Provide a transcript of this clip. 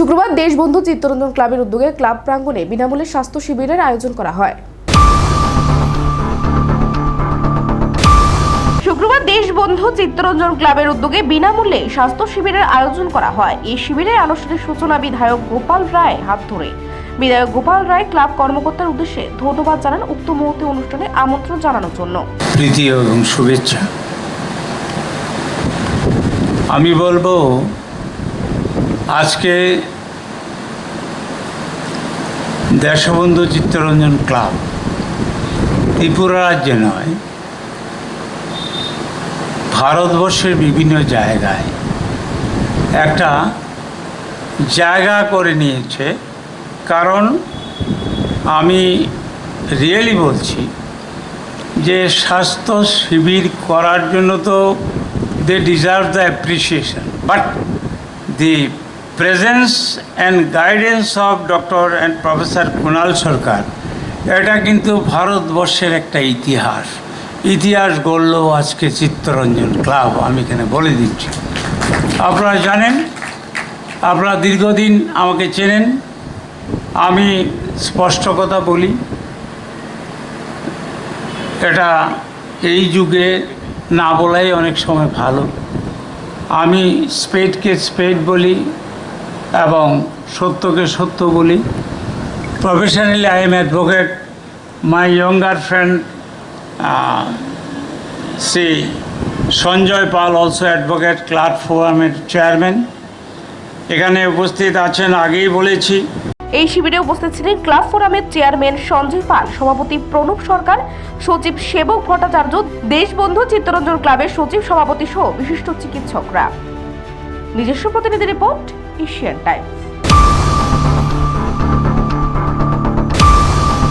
শুক্রবার দেশবন্ধু চিত্তরঞ্জন ক্লাবের উদ্যোগে ক্লাব প্রাঙ্গণে বিনামূল্যে স্বাস্থ্য শিবিরের আয়োজন করা হয়। শুক্রবার দেশবন্ধু চিত্তরঞ্জন ক্লাবের উদ্যোগে বিনামূল্যে স্বাস্থ্য শিবিরের আয়োজন করা হয়। এই শিবিরের আনুষ্ঠানিক সূচনা বিধায়ক গোপাল রায় হাত ধরে। বিধায়ক গোপাল রায় ক্লাব কর্মকর্তার উদ্দেশ্যে ধন্যবাদ জানান উক্ত মুহূর্তে অনুষ্ঠানে আমন্ত্রণ জানানোর জন্য। প্রীতি এবং শুভেচ্ছা। আমি বলব আজকে দেশবন্ধু চিত্তরঞ্জন ক্লাব, ত্রিপুরা রাজ্যে নয়, ভারতবর্ষের বিভিন্ন জায়গায় একটা জায়গা করে নিয়েছে। কারণ আমি রিয়েলি বলছি যে স্বাস্থ্য শিবির করার জন্য তো they deserve the appreciation but the presence and guidance of doctor and professor Kunal Sarkar এটা কিন্তু ভারতবর্ষের একটা ইতিহাস। ইতিহাস গড়ল আজকে চিত্তরঞ্জন ক্লাব, আমি এখানে বলে দিচ্ছি। আপনারা জানেন, আপনারা দীর্ঘদিন আমাকে চেনেন। আমি স্পষ্ট কথা বলি, এটা এই যুগে না বলাই অনেক সময় ভালো। আমি স্পেডকে স্পেড বলি এবং সত্যকে সত্য বলি। Professionally I am advocate my younger friend Shri Sanjay Pal also advocate club ফোরামের চেয়ারম্যান এখানে উপস্থিত আছেন, আগেই বলেছি। এই শিবিরে উপস্থিত ছিলেন ক্লাব ফোরামের চেয়ারম্যান সঞ্জয় পাল, সভাপতি প্রণব সরকার, সচিব সেবক ভট্টাচার্য, দেশবন্ধু চিত্তরঞ্জন ক্লাবের সচিব সভাপতি সহ বিশিষ্ট চিকিৎসকরা। নিজস্ব প্রতিনিধি রিপোর্ট 一选办